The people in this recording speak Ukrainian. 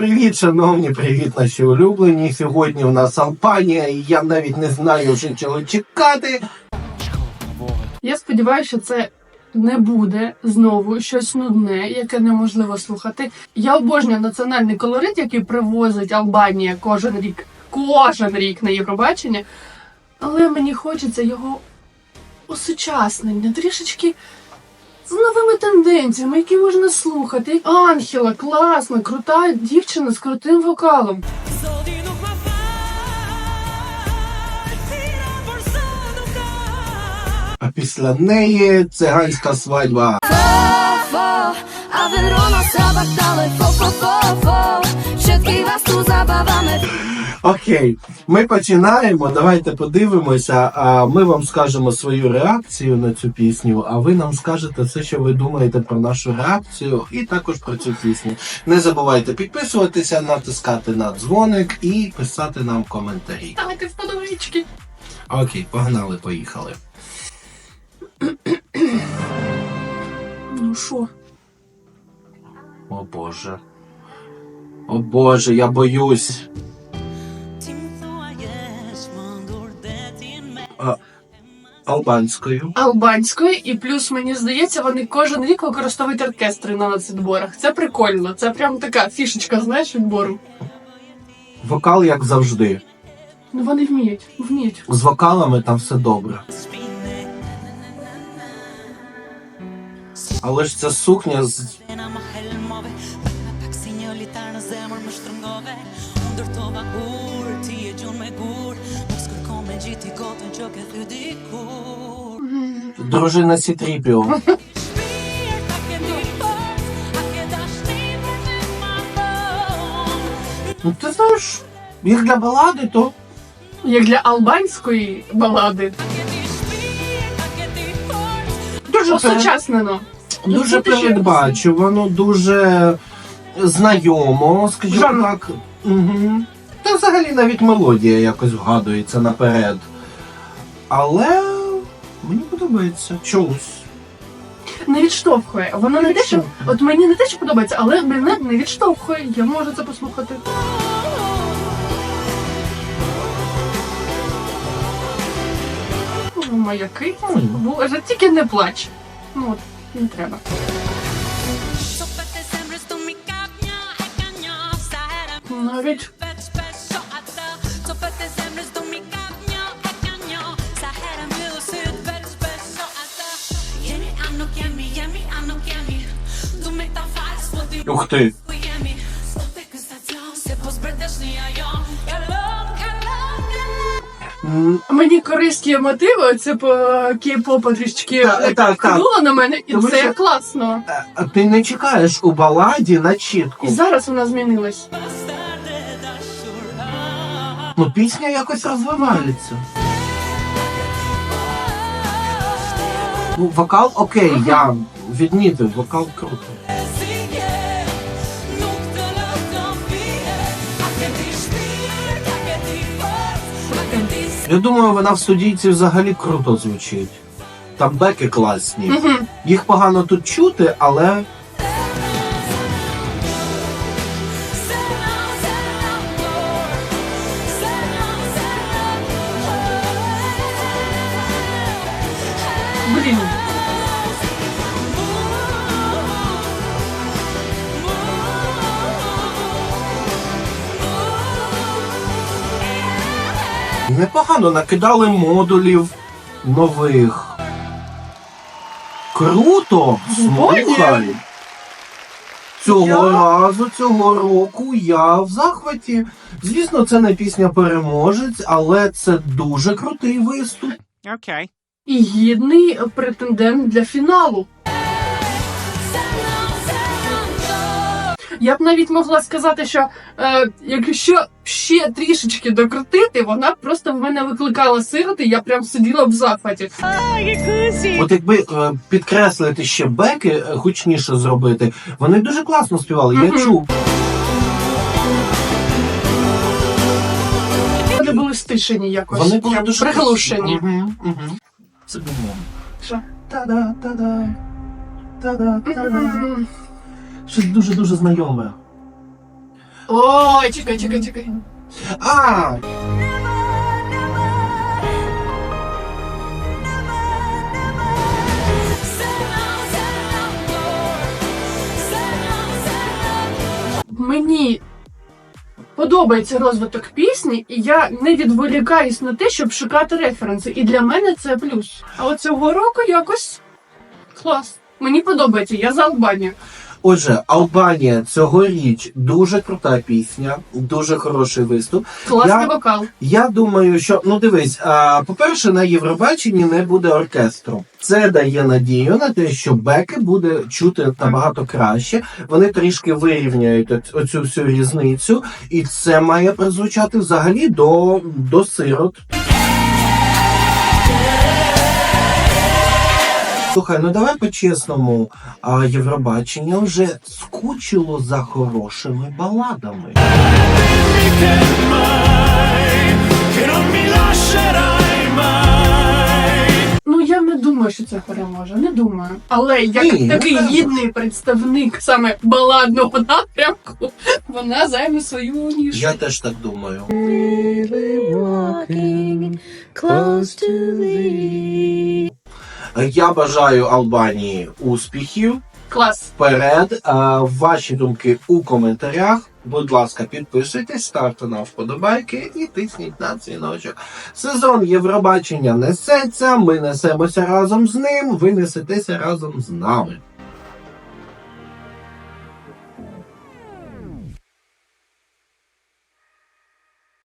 Привіт, шановні, привіт, наші улюблені. Сьогодні у нас Албанія, і я навіть не знаю вже чого чекати. Я сподіваюся, що це не буде знову щось нудне, яке неможливо слухати. Я обожнюю національний колорит, який привозить Албанія кожен рік, кожен рік на Євробачення. Але мені хочеться його осучаснення, трішечки з новими тенденціями, які можна слухати. Ангела, класна, крута дівчина з крутим вокалом. А після неї циганська свадьба. A Verona zabachtali Fo, fo, fo, Окей, ми починаємо. Давайте подивимося. А ми вам скажемо свою реакцію на цю пісню. А ви нам скажете все, що ви думаєте про нашу реакцію, і також про цю пісню. Не забувайте підписуватися, натискати на дзвоник і писати нам коментарі. Давайте вподобайки. Окей, погнали, поїхали. Ну що? О Боже. О Боже, я боюсь. Албанською. албанською, і плюс мені здається, вони кожен рік використовують оркестри на нацвідборах. Це прикольно. Це прям така фішечка, знаєш, відбору. Вокал, як завжди. Ну вони вміють, вміють. З вокалами там все добре. Але ж ця сукня з дружина Сітріпіо. Ну ти знаєш, як для балади, то Як для албанської балади. Дуже, Осучаснено. дуже Ну, ще- передбачувано, дуже знайомо, скажімо Жанр. так. Угу. Та взагалі навіть мелодія якось вгадується наперед. Але мені подобається чомусь. Не відштовхує. Воно не те, що от мені не те, що подобається, але мене не відштовхує. Я можу це послухати. Ну, Маяки. Ой. Боже, тільки не плач. Ну от, не треба. Sopet kalon М, мені корейські мотиви, це по кей-попу трішечки Так, так, так. на мене, і Тому це що- класно. А ти не чекаєш у баладі на чітку. І зараз вона змінилась. Ну, пісня якось розвивається. Ну, вокал окей, я відмітив, вокал круто. Я думаю, вона в студійці взагалі круто звучить. Там беки класні. Угу. Їх погано тут чути, але Блін. Непогано накидали модулів нових. Круто! Слухай! Цього Я- разу, цього року я в захваті. Звісно, це не пісня переможець, але це дуже крутий виступ. Okay. І гідний претендент для фіналу. Я б навіть могла сказати, що е, якщо ще трішечки докрутити, вона просто в мене викликала сироти, я прям сиділа в захваті. От якби е, підкреслити ще беки, е, гучніше зробити, вони дуже класно співали. Я чув. Вони були стишені якось. Вони були прям дуже приглушені. Угу, угу. Це бумом. Що? Та-да, та-да. Та-да, та-да. Мгм. Щось дуже-дуже знайоме. Ой, чекай, чекай, чекай. А, Мені подобається розвиток пісні, і я не відволікаюсь на те, щоб шукати референси. І для мене це плюс. А от цього року якось клас. Мені подобається, я за Албанію. Отже, Албанія цьогоріч дуже крута пісня, дуже хороший виступ. Класний Я- вокал. Я думаю, що ну дивись, а, по-перше, на Євробаченні не буде оркестру. Це дає надію на те, що беки буде чути набагато краще. Вони трішки вирівняють оцю всю різницю, і це має прозвучати взагалі до, до сирот. Слухай, ну давай по-чесному, а Євробачення вже скучило за хорошими баладами. Ну я не думаю, що це переможе. Не думаю. Але як Ні, такий ну, гідний представник саме баладного напрямку, вона займе свою нішу. Я теж так думаю. walking close to thee. Я бажаю Албанії успіхів. Клас. Вперед. А, ваші думки у коментарях. Будь ласка, підписуйтесь, ставте на вподобайки і тисніть на дзвіночок. Сезон Євробачення несеться. Ми несемося разом з ним. Ви несетеся разом з нами.